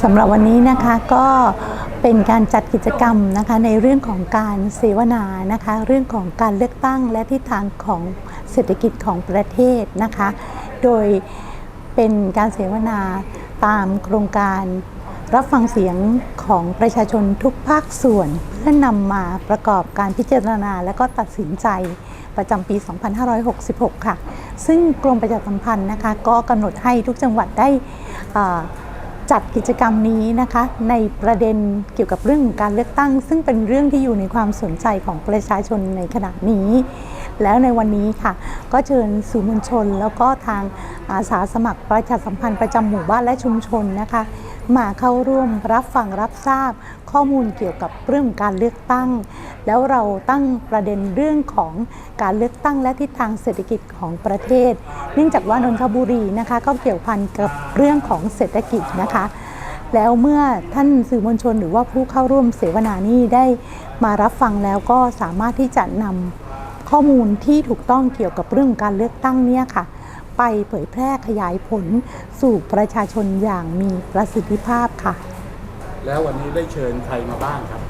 สำหรับวันนี้นะคะก็เป็นการจัดกิจกรรมนะคะในเรื่องของการเสวนานะคะเรื่องของการเลือกตั้งและทิศทางของเศรษฐกิจของประเทศนะคะ โดยเป็นการเสวนาตามโครงการรับฟังเสียงของประชาชนทุกภาคส่วนเพื่อนำมาประกอบการพิจารณาและก็ตัดสินใจประจำปี 2566 ค่ะ ซึ่งกรมประชาสัมพันธ์นะคะก็กำหนดให้ทุกจังหวัดได้อ่า จัดกิจกรรมนี้นะคะ ในประเด็นเกี่ยวกับเรื่องของการเลือกตั้ง ซึ่งเป็นเรื่องที่อยู่ในความสนใจของประชาชนในขณะนี้ แล้วในวันนี้ค่ะ ก็เชิญสื่อมวลชน แล้วก็ทางอาสาสมัครประชาสัมพันธ์ประจำหมู่บ้านและชุมชนนะคะ มาเข้าร่วมรับฟังรับทราบข้อมูลเกี่ยวกับเรื่องการเลือกตั้ง แล้วเราตั้งประเด็นเรื่องของการเลือกตั้งและทิศทางเศรษฐกิจของประเทศ เนื่องจากว่านนทบุรีนะคะก็เกี่ยวพันกับเรื่องของเศรษฐกิจนะคะแล้วเมื่อท่านสื่อมวลชนหรือว่าผู้เข้าร่วมเสวนานี้ได้มารับฟังแล้วก็สามารถที่จะนำข้อมูลที่ถูกต้องเกี่ยวกับเรื่องการเลือกตั้งเนี่ยค่ะ ไปเผยแพร่ขยายผลสู่ประชาชนอย่างมีประสิทธิภาพค่ะ แล้ววันนี้ได้เชิญใครมาบ้างครับ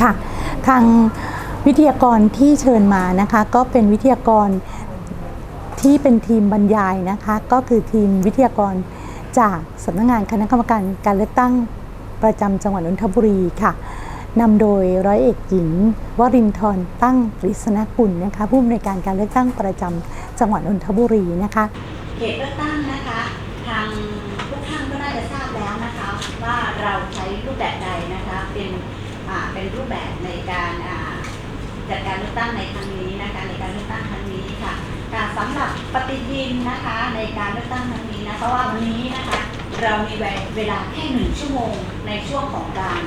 ค่ะ ทางวิทยากรที่เชิญมานะคะ ก็เป็นวิทยากรที่เป็นทีมบรรยายนะคะ ก็คือทีมวิทยากรจากสำนักงานคณะกรรมการการเลือกตั้งประจำจังหวัดนนทบุรีค่ะ นำโดยร้อยเอกหญิงวรินทร์ตั้งปริศนกุลนะคะผู้อำนวยการการเลือกตั้งประจำจังหวัดนนทบุรีนะคะเขตเลือกตั้งนะคะทางทุกท่านก็น่าจะทราบแล้วนะคะว่าเราใช้รูปแบบใดนะคะเป็นเป็นรูปแบบในการจัดการเลือกตั้งในครั้งนี้นะคะในการเลือกตั้งครั้งนี้ค่ะการสำหรับปฏิทินนะคะในการเลือกตั้งครั้งนี้นะเพราะว่าวันนี้นะคะเรามีเวลาแค่หนึ่งชั่วโมงในช่วงของการ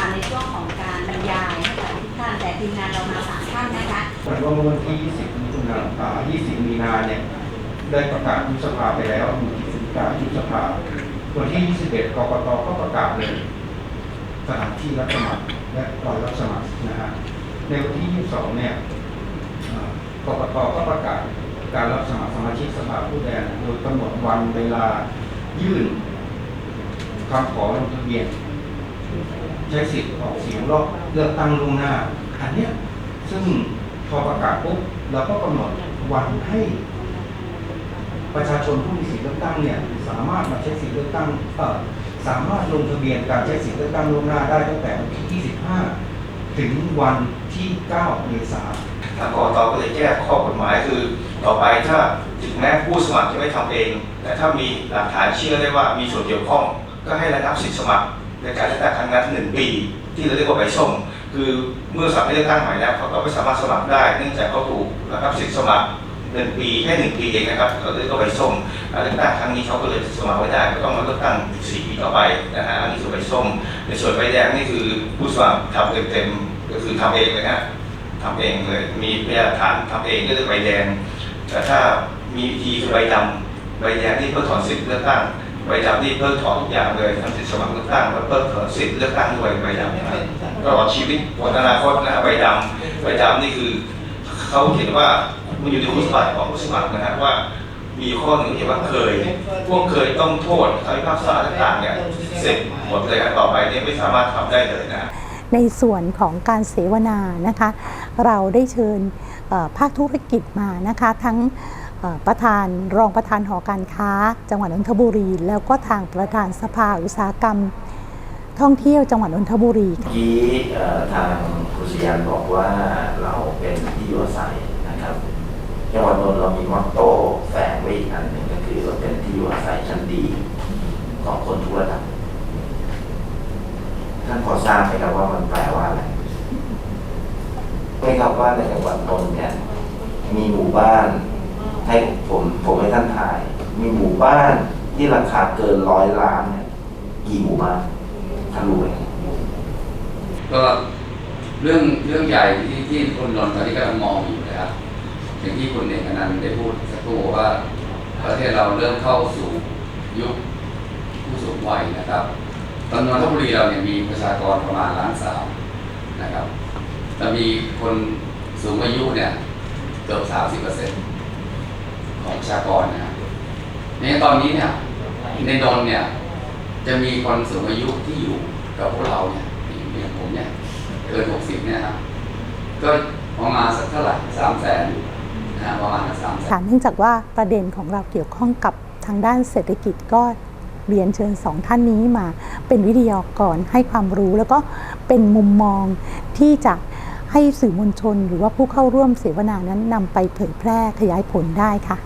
อ่าในช่วงของการบรรยายให้กับทุกท่านแต่ทีมงานเรามาสามท่านนะคะเหมือนวันที่ 20 มิถุนายนอ่า20 มีนาเนี่ยได้ประกาศยุบสภาไปแล้วมีการยุบสภาวันที่ 21 กกตก็ประกาศเลยสถานที่รับสมัครและรอยรับสมัครนะฮะในวันที่ 22 เนี่ยอ่ากกตก็ประกาศการรับสมัครสมาชิกสภาผู้แทนโดยกำหนดวันเวลายื่นคำขอลงทะเบียน ใช้สิทธิ์ออกเสียงรอบเลือกตั้งล่วงหน้า อันเนี้ยซึ่งพอประกาศปุ๊บเราก็กำหนดวันให้ประชาชนผู้มีสิทธิเลือกตั้งเนี่ยสามารถมาใช้สิทธิเลือกตั้งเอ่อสามารถลงทะเบียนการใช้สิทธิเลือกตั้งล่วงหน้าได้ตั้งแต่วันที่ 25 ถึงวันที่ 9 เมษายนทางกรตก็เลยแก้ข้อกฎหมายคือต่อไปถ้าถึงแม้ผู้สมัครจะไม่ทำเอง แต่ถ้ามีหลักฐานเชื่อได้ว่ามีส่วนเกี่ยวข้อง ก็ให้ระงับสิทธิสมัคร ในการเลือกตั้งครั้งนั้นหนึ่งปี ที่เราเรียกว่าใบส้มคือเมื่อสมัครเลือกตั้งใหม่แล้วเขาก็ไม่สามารถสมัครได้เนื่องจากเขาถูกระงับสิทธิสมัครหนึ่งปีแค่หนึ่งปีเองนะครับเราเรียกว่าใบส้มเลือกตั้งครั้งนี้เขาก็เลยสมัครไม่ได้ก็ต้องมาเลือกตั้งอีกสี่ปีต่อไปนะฮะอันนี้คือใบส้ม ในส่วนใบแดงนี่คือผู้สมัครทำเต็มๆก็คือทำเองเลยนะทำเองเลยมีพยานฐานทำเองก็เรียกใบแดงแต่ถ้ามีวิธีคือใบดำใบแดงนี่เพิกถอนสิทธิ์เลือกตั้ง ใบดำนี่เพิกถอนทุกอย่างเลยทั้งสิทธิสมัครเลือกตั้งแล้วเพิกถอนสิทธิ์เลือกตั้งด้วยใบดำนะครับตลอดชีวิตวันอนาคตนะฮะใบดำใบดำนี่คือเขาเขียนว่ามันอยู่ในคุณสมบัติของผู้สมัครนะฮะว่า มีข้อหนึ่งที่ว่าเคย พวกเคยต้องโทษคำพิพากษาต่างๆเนี่ยเสร็จหมดเลยครับต่อไปเนี่ยไม่สามารถทำได้เลยนะในส่วนของการเสวนานะคะ เราได้เชิญเอ่อภาคธุรกิจมานะคะ ทั้งเอ่อ ประธานรองประธานหอการค้า จังหวัดนนทบุรี แล้วก็ทางประธานสภาอุตสาหกรรม ท่องเที่ยวจังหวัดนนทบุรีค่ะกี้ทางคุณยันบอกว่าเราเป็นที่อยู่อาศัยนะครับจังหวัดนนท์เรามีมอตโต้แฝงไว้อีกอันหนึ่งก็คือเราเป็นที่อยู่อาศัยชั้นดีของคนทุกระดับท่านพอทราบไหมครับว่ามันแปลว่าอะไรไม่ครับว่าในจังหวัดนนท์เนี่ยมีหมู่บ้าน ให้ผมผมให้ท่านถ่าย มีหมู่บ้านที่ราคาเกินร้อยล้านเนี่ยกี่หมู่บ้านท่านรู้ไหมก็เรื่องเรื่องใหญ่ที่ที่คนนนท์ตอนนี้กำลังมองอยู่นะครับอย่างที่คุณเอกนันต์ได้พูดสักครู่ว่าประเทศเราเริ่มเข้าสู่ยุคผู้สูงวัยนะครับตอนนนทบุรีเราเนี่ยมีประชากรประมาณล้านสามนะครับแล้วมีคนสูงอายุเนี่ยเกือบสามสิบเปอร์เซ็นต์ ของประชากรนะครับในตอนนี้เนี่ยในนนเนี่ยจะมีคนสูงอายุที่อยู่กับพวกเราเนี่ยอย่างผมเนี่ยเกินหกสิบเนี่ยครับก็ประมาณสักเท่าไหร่สามแสนนะฮะประมาณสามแสนค่ะเนื่องจากว่าประเด็นของเราเกี่ยวข้องกับทางด้านเศรษฐกิจก็เรียนเชิญสองท่านนี้มาเป็นวิทยากรให้ความรู้แล้วก็เป็นมุมมองที่จะ ให้สื่อมวลชน หรือว่าผู้เข้าร่วมเสวนานั้นนำไปเผยแพร่ขยายผลได้ค่ะ